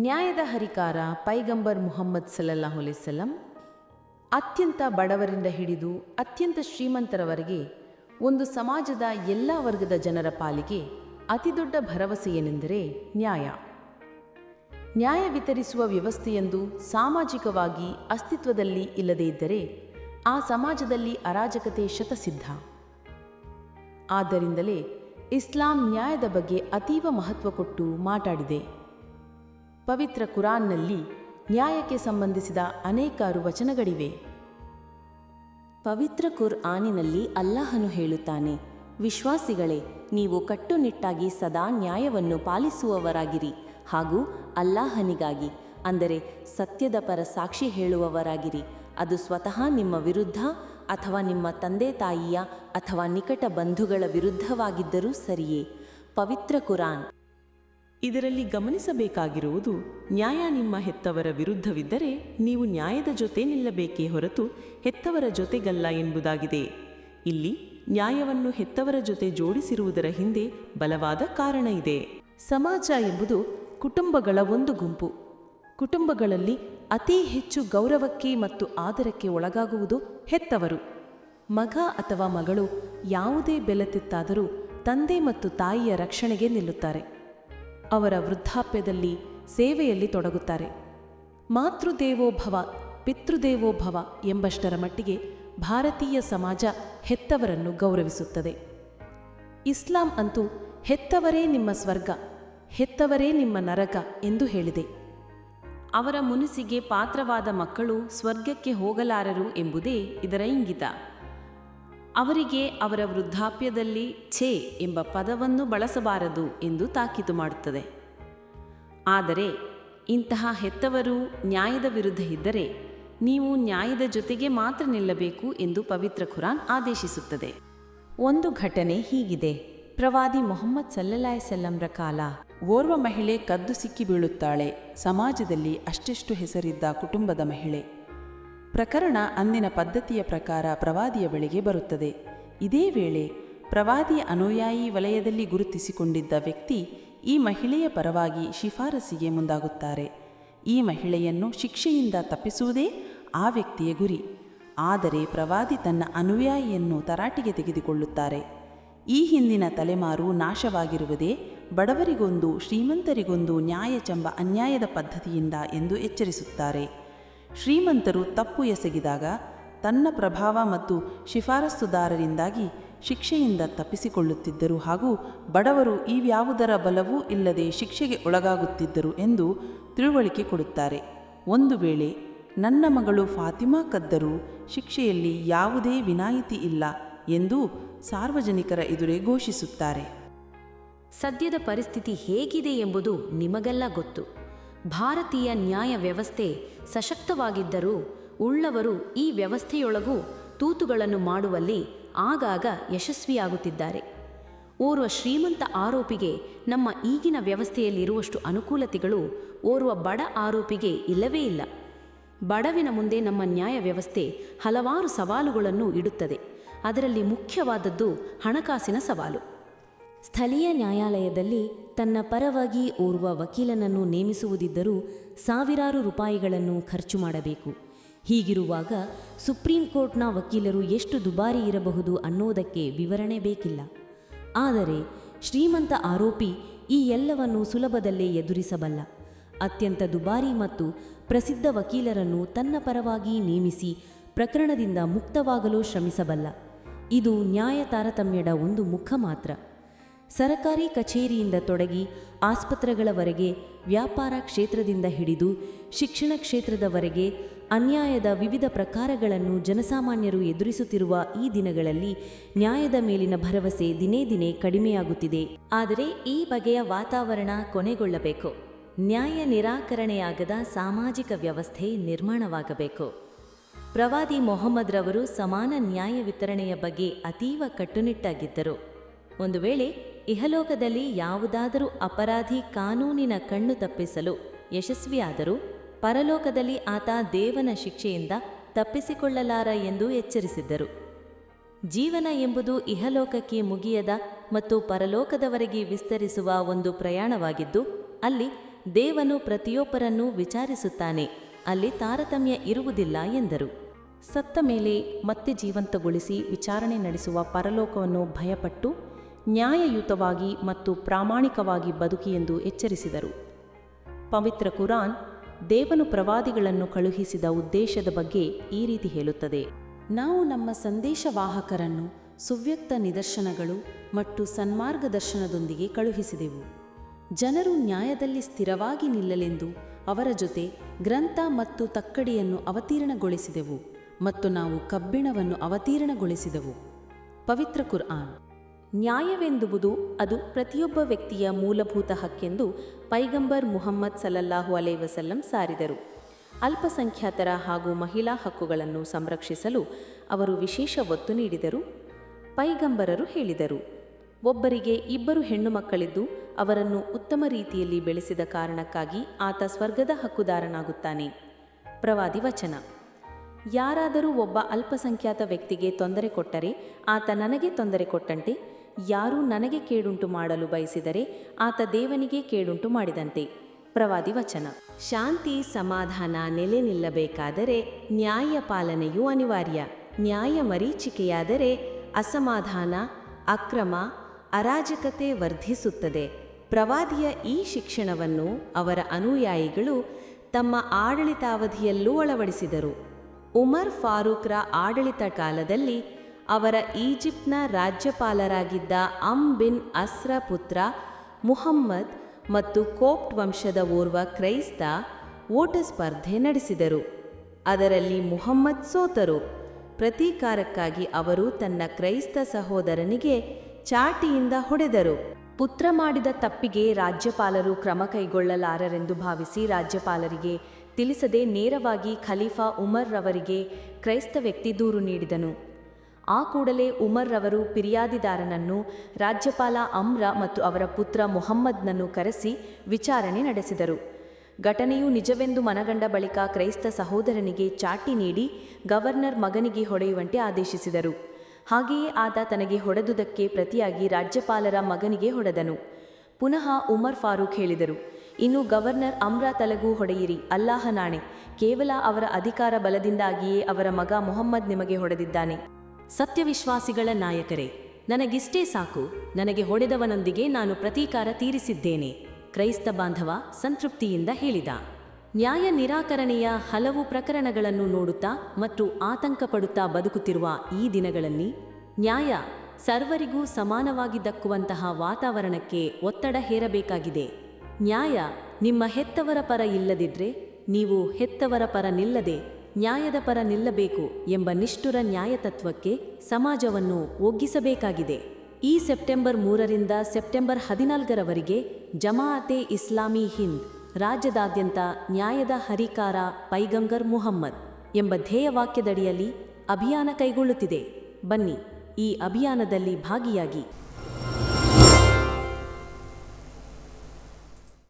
ನ್ಯಾಯದ ಹರಿಕಾರ ಪೈಗಂಬರ್ ಮುಹಮ್ಮದ್ ಹುಲೇಸಲಂ ಅತ್ಯಂತ ಬಡವರಿಂದ ಹಿಡಿದು ಅತ್ಯಂತ ಶ್ರೀಮಂತರವರೆಗೆ ಒಂದು ಸಮಾಜದ ಎಲ್ಲ ವರ್ಗದ ಜನರ ಪಾಲಿಗೆ ಅತಿದೊಡ್ಡ ಭರವಸೆ ಏನೆಂದರೆ ನ್ಯಾಯ. ನ್ಯಾಯ ವಿತರಿಸುವ ವ್ಯವಸ್ಥೆಯೊಂದು ಸಾಮಾಜಿಕವಾಗಿ ಅಸ್ತಿತ್ವದಲ್ಲಿ ಇಲ್ಲದೇ ಇದ್ದರೆ ಆ ಸಮಾಜದಲ್ಲಿ ಅರಾಜಕತೆ ಶತಸಿದ್ಧ. ಆದ್ದರಿಂದಲೇ ಇಸ್ಲಾಂ ನ್ಯಾಯದ ಬಗ್ಗೆ ಅತೀವ ಮಹತ್ವ ಕೊಟ್ಟು ಮಾತಾಡಿದೆ. ಪವಿತ್ರ ಕುರಾನ್ನಲ್ಲಿ ನ್ಯಾಯಕ್ಕೆ ಸಂಬಂಧಿಸಿದ ಅನೇಕಾರು ವಚನಗಳಿವೆ ಪವಿತ್ರ ಕುರ್ ಆನಿನಲ್ಲಿ ಅಲ್ಲಾಹನು ಹೇಳುತ್ತಾನೆ, ವಿಶ್ವಾಸಿಗಳೇ, ನೀವು ಕಟ್ಟುನಿಟ್ಟಾಗಿ ಸದಾ ನ್ಯಾಯವನ್ನು ಪಾಲಿಸುವವರಾಗಿರಿ ಹಾಗೂ ಅಲ್ಲಾಹನಿಗಾಗಿ, ಅಂದರೆ ಸತ್ಯದ ಪರ ಸಾಕ್ಷಿ ಹೇಳುವವರಾಗಿರಿ. ಅದು ಸ್ವತಃ ನಿಮ್ಮ ವಿರುದ್ಧ ಅಥವಾ ನಿಮ್ಮ ತಂದೆ ತಾಯಿಯ ಅಥವಾ ನಿಕಟ ಬಂಧುಗಳ ವಿರುದ್ಧವಾಗಿದ್ದರೂ ಸರಿಯೇ. ಪವಿತ್ರ ಕುರಾನ್ ಇದರಲ್ಲಿ ಗಮನಿಸಬೇಕಾಗಿರುವುದು ನ್ಯಾಯ ನಿಮ್ಮ ಹೆತ್ತವರ ವಿರುದ್ಧವಿದ್ದರೆ ನೀವು ನ್ಯಾಯದ ಜೊತೆ ನಿಲ್ಲಬೇಕೇ ಹೊರತು ಹೆತ್ತವರ ಜೊತೆಗಲ್ಲ ಎಂಬುದಾಗಿದೆ. ಇಲ್ಲಿ ನ್ಯಾಯವನ್ನು ಹೆತ್ತವರ ಜೊತೆ ಜೋಡಿಸಿರುವುದರ ಹಿಂದೆ ಬಲವಾದ ಕಾರಣ ಇದೆ. ಸಮಾಜ ಎಂಬುದು ಕುಟುಂಬಗಳ ಒಂದು ಗುಂಪು. ಕುಟುಂಬಗಳಲ್ಲಿ ಅತಿ ಹೆಚ್ಚು ಗೌರವಕ್ಕೆ ಮತ್ತು ಆದರಕ್ಕೆ ಒಳಗಾಗುವುದು ಹೆತ್ತವರು. ಮಗ ಅಥವಾ ಮಗಳು ಯಾವುದೇ ಬೆಲೆತಿತ್ತಾದರೂ ತಂದೆ ಮತ್ತು ತಾಯಿಯ ರಕ್ಷಣೆಗೆ ನಿಲ್ಲುತ್ತಾರೆ. ಅವರ ವೃದ್ಧಾಪ್ಯದಲ್ಲಿ ಸೇವೆಯಲ್ಲಿ ತೊಡಗುತ್ತಾರೆ. ಮಾತೃದೇವೋಭವ, ಪಿತೃದೇವೋಭವ ಎಂಬಷ್ಟರ ಮಟ್ಟಿಗೆ ಭಾರತೀಯ ಸಮಾಜ ಹೆತ್ತವರನ್ನು ಗೌರವಿಸುತ್ತದೆ. ಇಸ್ಲಾಂ ಅಂತೂ ಹೆತ್ತವರೇ ನಿಮ್ಮ ಸ್ವರ್ಗ, ಹೆತ್ತವರೇ ನಿಮ್ಮ ನರಕ ಎಂದು ಹೇಳಿದೆ. ಅವರ ಮುನಿಸಿಗೆ ಪಾತ್ರವಾದ ಮಕ್ಕಳು ಸ್ವರ್ಗಕ್ಕೆ ಹೋಗಲಾರರು ಎಂಬುದೇ ಇದರ ಇಂಗಿತ. ಅವರಿಗೆ ಅವರ ವೃದ್ಧಾಪ್ಯದಲ್ಲಿ ಛೇ ಎಂಬ ಪದವನ್ನು ಬಳಸಬಾರದು ಎಂದು ತಾಕೀತು ಮಾಡುತ್ತದೆ. ಆದರೆ ಇಂತಹ ಹೆತ್ತವರು ನ್ಯಾಯದ ವಿರುದ್ಧ ಇದ್ದರೆ ನೀವು ನ್ಯಾಯದ ಜೊತೆಗೆ ಮಾತ್ರ ನಿಲ್ಲಬೇಕು ಎಂದು ಪವಿತ್ರ ಖುರಾನ್ ಆದೇಶಿಸುತ್ತದೆ. ಒಂದು ಘಟನೆ ಹೀಗಿದೆ. ಪ್ರವಾದಿ ಮೊಹಮ್ಮದ್ ಸಲ್ಲಲ್ಲಾಯಸಲ್ಲಂರ ಕಾಲ ಓರ್ವ ಮಹಿಳೆ ಕದ್ದು ಸಿಕ್ಕಿ ಬೀಳುತ್ತಾಳೆ. ಸಮಾಜದಲ್ಲಿ ಅಷ್ಟೆಷ್ಟು ಹೆಸರಿದ್ದ ಕುಟುಂಬದ ಮಹಿಳೆ. ಪ್ರಕರಣ ಅಂದಿನ ಪದ್ಧತಿಯ ಪ್ರಕಾರ ಪ್ರವಾದಿಯ ಬಳಿಗೆ ಬರುತ್ತದೆ. ಇದೇ ವೇಳೆ ಪ್ರವಾದಿ ಅನುಯಾಯಿ ವಲಯದಲ್ಲಿ ಗುರುತಿಸಿಕೊಂಡಿದ್ದ ವ್ಯಕ್ತಿ ಈ ಮಹಿಳೆಯ ಪರವಾಗಿ ಶಿಫಾರಸಿಗೆ ಮುಂದಾಗುತ್ತಾರೆ. ಈ ಮಹಿಳೆಯನ್ನು ಶಿಕ್ಷೆಯಿಂದ ತಪ್ಪಿಸುವುದೇ ಆ ವ್ಯಕ್ತಿಯ ಗುರಿ. ಆದರೆ ಪ್ರವಾದಿ ತನ್ನ ಅನುಯಾಯಿಯನ್ನು ತರಾಟಿಗೆ ತೆಗೆದುಕೊಳ್ಳುತ್ತಾರೆ. ಈ ಹಿಂದಿನ ತಲೆಮಾರು ನಾಶವಾಗಿರುವುದೇ ಬಡವರಿಗೊಂದು ಶ್ರೀಮಂತರಿಗೊಂದು ನ್ಯಾಯಚೆಂಬ ಅನ್ಯಾಯದ ಪದ್ಧತಿಯಿಂದ ಎಂದು ಎಚ್ಚರಿಸುತ್ತಾರೆ. ಶ್ರೀಮಂತರು ತಪ್ಪು ಎಸಗಿದಾಗ ತನ್ನ ಪ್ರಭಾವ ಮತ್ತು ಶಿಫಾರಸುದಾರರಿಂದಾಗಿ ಶಿಕ್ಷೆಯಿಂದ ತಪ್ಪಿಸಿಕೊಳ್ಳುತ್ತಿದ್ದರು ಹಾಗೂ ಬಡವರು ಇವ್ಯಾವುದರ ಬಲವೂ ಇಲ್ಲದೆ ಶಿಕ್ಷೆಗೆ ಒಳಗಾಗುತ್ತಿದ್ದರು ಎಂದು ತಿಳುವಳಿಕೆ ಕೊಡುತ್ತಾರೆ. ಒಂದು ವೇಳೆ ನನ್ನ ಮಗಳು ಫಾತಿಮಾ ಕದ್ದರೂ ಶಿಕ್ಷೆಯಲ್ಲಿ ಯಾವುದೇ ವಿನಾಯಿತಿ ಇಲ್ಲ ಎಂದು ಸಾರ್ವಜನಿಕರ ಎದುರೇ ಘೋಷಿಸುತ್ತಾರೆ. ಸದ್ಯದ ಪರಿಸ್ಥಿತಿ ಹೇಗಿದೆ ಎಂಬುದು ನಿಮಗೆಲ್ಲ ಗೊತ್ತು. ಭಾರತೀಯ ನ್ಯಾಯ ವ್ಯವಸ್ಥೆ ಸಶಕ್ತವಾಗಿದ್ದರೂ ಉಳ್ಳವರು ಈ ವ್ಯವಸ್ಥೆಯೊಳಗೂ ತೂತುಗಳನ್ನು ಮಾಡುವಲ್ಲಿ ಆಗಾಗ ಯಶಸ್ವಿಯಾಗುತ್ತಿದ್ದಾರೆ. ಓರ್ವ ಶ್ರೀಮಂತ ಆರೋಪಿಗೆ ನಮ್ಮ ಈಗಿನ ವ್ಯವಸ್ಥೆಯಲ್ಲಿರುವಷ್ಟು ಅನುಕೂಲತೆಗಳು ಓರ್ವ ಬಡ ಆರೋಪಿಗೆ ಇಲ್ಲವೇ ಇಲ್ಲ. ಬಡವಿನ ಮುಂದೆ ನಮ್ಮ ನ್ಯಾಯ ವ್ಯವಸ್ಥೆ ಹಲವಾರು ಸವಾಲುಗಳನ್ನು ಇಡುತ್ತದೆ. ಅದರಲ್ಲಿ ಮುಖ್ಯವಾದದ್ದು ಹಣಕಾಸಿನ ಸವಾಲು. ಸ್ಥಳೀಯ ನ್ಯಾಯಾಲಯದಲ್ಲಿ ತನ್ನ ಪರವಾಗಿ ಓರ್ವ ವಕೀಲನನ್ನು ನೇಮಿಸುವುದಿದ್ದರೂ ಸಾವಿರಾರು ರೂಪಾಯಿಗಳನ್ನು ಖರ್ಚು ಮಾಡಬೇಕು. ಹೀಗಿರುವಾಗ ಸುಪ್ರೀಂ ಕೋರ್ಟ್ನ ವಕೀಲರು ಎಷ್ಟು ದುಬಾರಿ ಇರಬಹುದು ಅನ್ನೋದಕ್ಕೆ ವಿವರಣೆ ಬೇಕಿಲ್ಲ. ಆದರೆ ಶ್ರೀಮಂತ ಆರೋಪಿ ಈ ಎಲ್ಲವನ್ನು ಸುಲಭದಲ್ಲೇ ಎದುರಿಸಬಲ್ಲ. ಅತ್ಯಂತ ದುಬಾರಿ ಮತ್ತು ಪ್ರಸಿದ್ಧ ವಕೀಲರನ್ನು ತನ್ನ ಪರವಾಗಿ ನೇಮಿಸಿ ಪ್ರಕರಣದಿಂದ ಮುಕ್ತವಾಗಲು ಶ್ರಮಿಸಬಲ್ಲ. ಇದು ನ್ಯಾಯ ತಾರತಮ್ಯದ ಒಂದು ಮುಖ ಮಾತ್ರ. ಸರಕಾರಿ ಕಚೇರಿಯಿಂದ ತೊಡಗಿ ಆಸ್ಪತ್ರೆಗಳವರೆಗೆ ವ್ಯಾಪಾರ ಕ್ಷೇತ್ರದಿಂದ ಹಿಡಿದು ಶಿಕ್ಷಣ ಕ್ಷೇತ್ರದವರೆಗೆ ಅನ್ಯಾಯದ ವಿವಿಧ ಪ್ರಕಾರಗಳನ್ನು ಜನಸಾಮಾನ್ಯರು ಎದುರಿಸುತ್ತಿರುವ ಈ ದಿನಗಳಲ್ಲಿ ನ್ಯಾಯದ ಮೇಲಿನ ಭರವಸೆ ದಿನೇ ದಿನೇ ಕಡಿಮೆಯಾಗುತ್ತಿದೆ. ಆದರೆ ಈ ಬಗೆಯ ವಾತಾವರಣ ಕೊನೆಗೊಳ್ಳಬೇಕು. ನ್ಯಾಯ ನಿರಾಕರಣೆಯಾಗದ ಸಾಮಾಜಿಕ ವ್ಯವಸ್ಥೆ ನಿರ್ಮಾಣವಾಗಬೇಕು. ಪ್ರವಾದಿ ಮೊಹಮ್ಮದ್ ರವರು ಸಮಾನ ನ್ಯಾಯ ವಿತರಣೆಯ ಬಗ್ಗೆ ಅತೀವ ಕಟ್ಟುನಿಟ್ಟಾಗಿದ್ದರು. ಒಂದು ವೇಳೆ ಇಹಲೋಕದಲ್ಲಿ ಯಾವುದಾದರೂ ಅಪರಾಧಿ ಕಾನೂನಿನ ಕಣ್ಣು ತಪ್ಪಿಸಲು ಯಶಸ್ವಿಯಾದರೂ ಪರಲೋಕದಲ್ಲಿ ಆತ ದೇವನ ಶಿಕ್ಷೆಯಿಂದ ತಪ್ಪಿಸಿಕೊಳ್ಳಲಾರ ಎಂದು ಎಚ್ಚರಿಸಿದ್ದರು. ಜೀವನ ಎಂಬುದು ಇಹಲೋಕಕ್ಕೆ ಮುಗಿಯದ ಮತ್ತು ಪರಲೋಕದವರೆಗೆ ವಿಸ್ತರಿಸುವ ಒಂದು ಪ್ರಯಾಣವಾಗಿದ್ದು, ಅಲ್ಲಿ ದೇವನು ಪ್ರತಿಯೊಬ್ಬರನ್ನೂ ವಿಚಾರಿಸುತ್ತಾನೆ, ಅಲ್ಲಿ ತಾರತಮ್ಯ ಇರುವುದಿಲ್ಲ ಎಂದರು. ಸತ್ತ ಮೇಲೆ ಮತ್ತೆ ಜೀವಂತಗೊಳಿಸಿ ವಿಚಾರಣೆ ನಡೆಸುವ ಪರಲೋಕವನ್ನು ಭಯಪಟ್ಟು ನ್ಯಾಯಯುತವಾಗಿ ಮತ್ತು ಪ್ರಾಮಾಣಿಕವಾಗಿ ಬದುಕಿ ಎಂದು ಎಚ್ಚರಿಸಿದರು. ಪವಿತ್ರ ಕುರಾನ್ ದೇವನು ಪ್ರವಾದಿಗಳನ್ನು ಕಳುಹಿಸಿದ ಉದ್ದೇಶದ ಬಗ್ಗೆ ಈ ರೀತಿ ಹೇಳುತ್ತದೆ. ನಾವು ನಮ್ಮ ಸಂದೇಶವಾಹಕರನ್ನು ಸುವ್ಯಕ್ತ ನಿದರ್ಶನಗಳು ಮತ್ತು ಸನ್ಮಾರ್ಗದರ್ಶನದೊಂದಿಗೆ ಕಳುಹಿಸಿದೆವು. ಜನರು ನ್ಯಾಯದಲ್ಲಿ ಸ್ಥಿರವಾಗಿ ನಿಲ್ಲಲೆಂದು ಅವರ ಜೊತೆ ಗ್ರಂಥ ಮತ್ತು ತಕ್ಕಡಿಯನ್ನು ಅವತೀರ್ಣಗೊಳಿಸಿದೆವು ಮತ್ತು ನಾವು ಕಬ್ಬಿಣವನ್ನು ಅವತೀರ್ಣಗೊಳಿಸಿದೆವು. ಪವಿತ್ರ ಕುರ್ಆನ್ ನ್ಯಾಯವೆಂದುವುದು ಅದು ಪ್ರತಿಯೊಬ್ಬ ವ್ಯಕ್ತಿಯ ಮೂಲಭೂತ ಹಕ್ಕೆಂದು ಪೈಗಂಬರ್ ಮುಹಮ್ಮದ್ ಸಲಲ್ಲಾಹು ಅಲೈ ವಸಲ್ಲಂ ಸಾರಿದರು. ಅಲ್ಪಸಂಖ್ಯಾತರ ಹಾಗೂ ಮಹಿಳಾ ಹಕ್ಕುಗಳನ್ನು ಸಂರಕ್ಷಿಸಲು ಅವರು ವಿಶೇಷ ಒತ್ತು ನೀಡಿದರು, ಪೈಗಂಬರರು ಹೇಳಿದರು. ಒಬ್ಬರಿಗೆ ಇಬ್ಬರು ಹೆಣ್ಣು ಮಕ್ಕಳಿದ್ದು ಅವರನ್ನು ಉತ್ತಮ ರೀತಿಯಲ್ಲಿ ಬೆಳೆಸಿದ ಕಾರಣಕ್ಕಾಗಿ ಆತ ಸ್ವರ್ಗದ ಹಕ್ಕುದಾರನಾಗುತ್ತಾನೆ. ಪ್ರವಾದಿ ವಚನ. ಯಾರಾದರೂ ಒಬ್ಬ ಅಲ್ಪಸಂಖ್ಯಾತ ವ್ಯಕ್ತಿಗೆ ತೊಂದರೆ ಕೊಟ್ಟರೆ ಆತ ನನಗೆ ತೊಂದರೆ ಕೊಟ್ಟಂತೆ ಯಾರೂ ನನಗೆ ಕೇಡುಂಟು ಮಾಡಲು ಬಯಸಿದರೆ ಆತ ದೇವನಿಗೆ ಕೇಡುಂಟು ಮಾಡಿದಂತೆ. ಪ್ರವಾದಿ ವಚನ. ಶಾಂತಿ, ಸಮಾಧಾನ, ನೆಲೆ ನಿಲ್ಲಬೇಕಾದರೆ ನ್ಯಾಯ ಪಾಲನೆಯೂ ಅನಿವಾರ್ಯ. ನ್ಯಾಯ ಮರೀಚಿಕೆಯಾದರೆ ಅಸಮಾಧಾನ, ಅಕ್ರಮ, ಅರಾಜಕತೆ ವರ್ಧಿಸುತ್ತದೆ. ಪ್ರವಾದಿಯ ಈ ಶಿಕ್ಷಣವನ್ನು ಅವರ ಅನುಯಾಯಿಗಳು ತಮ್ಮ ಆಡಳಿತಾವಧಿಯಲ್ಲೂ ಅಳವಡಿಸಿದರು. ಉಮರ್ ಫಾರೂಕ್ರ ಆಡಳಿತ ಕಾಲದಲ್ಲಿ ಅವರ ಈಜಿಪ್ಟ್ನ ರಾಜ್ಯಪಾಲರಾಗಿದ್ದ ಅಮ್ ಬಿನ್ ಅಸ್ರ ಪುತ್ರ ಮುಹಮ್ಮದ್ ಮತ್ತು ಕೋಪ್ಟ್ ವಂಶದ ಓರ್ವ ಕ್ರೈಸ್ತ ಓಟ ಸ್ಪರ್ಧೆ ನಡೆಸಿದರು. ಅದರಲ್ಲಿ ಮುಹಮ್ಮದ್ ಸೋತರು. ಪ್ರತೀಕಾರಕ್ಕಾಗಿ ಅವರು ತನ್ನ ಕ್ರೈಸ್ತ ಸಹೋದರನಿಗೆ ಚಾಟಿಯಿಂದ ಹೊಡೆದರು. ಪುತ್ರ ಮಾಡಿದ ತಪ್ಪಿಗೆ ರಾಜ್ಯಪಾಲರು ಕ್ರಮ ಕೈಗೊಳ್ಳಲಾರರೆಂದು ಭಾವಿಸಿ ರಾಜ್ಯಪಾಲರಿಗೆ ತಿಳಿಸದೆ ನೇರವಾಗಿ ಖಲೀಫಾ ಉಮರ್ ರವರಿಗೆ ಕ್ರೈಸ್ತ ವ್ಯಕ್ತಿ ದೂರು ನೀಡಿದನು. ಆ ಕೂಡಲೇ ಉಮರ್ ರವರು ಫಿರ್ಯಾದಿದಾರನನ್ನು ರಾಜ್ಯಪಾಲ ಅಮ್ರ ಮತ್ತು ಅವರ ಪುತ್ರ ಮೊಹಮ್ಮದ್ನನ್ನು ಕರೆಸಿ ವಿಚಾರಣೆ ನಡೆಸಿದರು. ಘಟನೆಯು ನಿಜವೆಂದು ಮನಗಂಡ ಬಳಿಕ ಕ್ರೈಸ್ತ ಸಹೋದರನಿಗೆ ಚಾಟಿ ನೀಡಿ ಗವರ್ನರ್ ಮಗನಿಗೆ ಹೊಡೆಯುವಂತೆ ಆದೇಶಿಸಿದರು. ಹಾಗೆಯೇ ಆತ ತನಗೆ ಹೊಡೆದುದಕ್ಕೆ ಪ್ರತಿಯಾಗಿ ರಾಜ್ಯಪಾಲರ ಮಗನಿಗೆ ಹೊಡೆದನು. ಪುನಃ ಉಮರ್ ಫಾರೂಕ್ ಹೇಳಿದರು, ಇನ್ನು ಗವರ್ನರ್ ಅಮ್ರ ತಲಗೂ ಹೊಡೆಯಿರಿ, ಅಲ್ಲಾಹ ನಾಣೆ. ಕೇವಲ ಅವರ ಅಧಿಕಾರ ಬಲದಿಂದಾಗಿಯೇ ಅವರ ಮಗ ಮೊಹಮ್ಮದ್ ನಿಮಗೆ ಹೊಡೆದಿದ್ದಾನೆ. ಸತ್ಯವಿಶ್ವಾಸಿಗಳ ನಾಯಕರೇ, ನನಗಿಷ್ಟೇ ಸಾಕು. ನನಗೆ ಹೊಡೆದವನೊಂದಿಗೆ ನಾನು ಪ್ರತೀಕಾರ ತೀರಿಸಿದ್ದೇನೆ, ಕ್ರೈಸ್ತ ಬಾಂಧವ ಸಂತೃಪ್ತಿಯಿಂದ ಹೇಳಿದ. ನ್ಯಾಯ ನಿರಾಕರಣೆಯ ಹಲವು ಪ್ರಕರಣಗಳನ್ನು ನೋಡುತ್ತಾ ಮತ್ತು ಆತಂಕಪಡುತ್ತಾ ಬದುಕುತ್ತಿರುವ ಈ ದಿನಗಳಲ್ಲಿ, ನ್ಯಾಯ ಸರ್ವರಿಗೂ ಸಮಾನವಾಗಿ ದಕ್ಕುವಂತಹ ವಾತಾವರಣಕ್ಕೆ ಒತ್ತಡ ಹೇರಬೇಕಾಗಿದೆ. ನ್ಯಾಯ ನಿಮ್ಮ ಹೆತ್ತವರ ಪರ ಇಲ್ಲದಿದ್ರೆ, ನೀವು ಹೆತ್ತವರ ಪರ ನಿಲ್ಲದೆ ನ್ಯಾಯದ ಪರ ನಿಲ್ಲಬೇಕು ಎಂಬ ನಿಷ್ಠುರ ನ್ಯಾಯತತ್ವಕ್ಕೆ ಸಮಾಜವನ್ನು ಒಗ್ಗಿಸಬೇಕಾಗಿದೆ. ಈ ಸೆಪ್ಟೆಂಬರ್ ಮೂರರಿಂದ ಸೆಪ್ಟೆಂಬರ್ ಹದಿನಾಲ್ಕರವರೆಗೆ ಜಮಾಅತೆ ಇಸ್ಲಾಮಿ ಹಿಂದ್, ರಾಜ್ಯದಾದ್ಯಂತ ನ್ಯಾಯದ ಹರಿಕಾರ ಪೈಗಂಗರ್ ಮುಹಮ್ಮದ್ ಎಂಬ ಧ್ಯೇಯವಾಕ್ಯದಡಿಯಲ್ಲಿ ಅಭಿಯಾನ ಕೈಗೊಳ್ಳುತ್ತಿದೆ. ಬನ್ನಿ ಈ ಅಭಿಯಾನದಲ್ಲಿ ಭಾಗಿಯಾಗಿ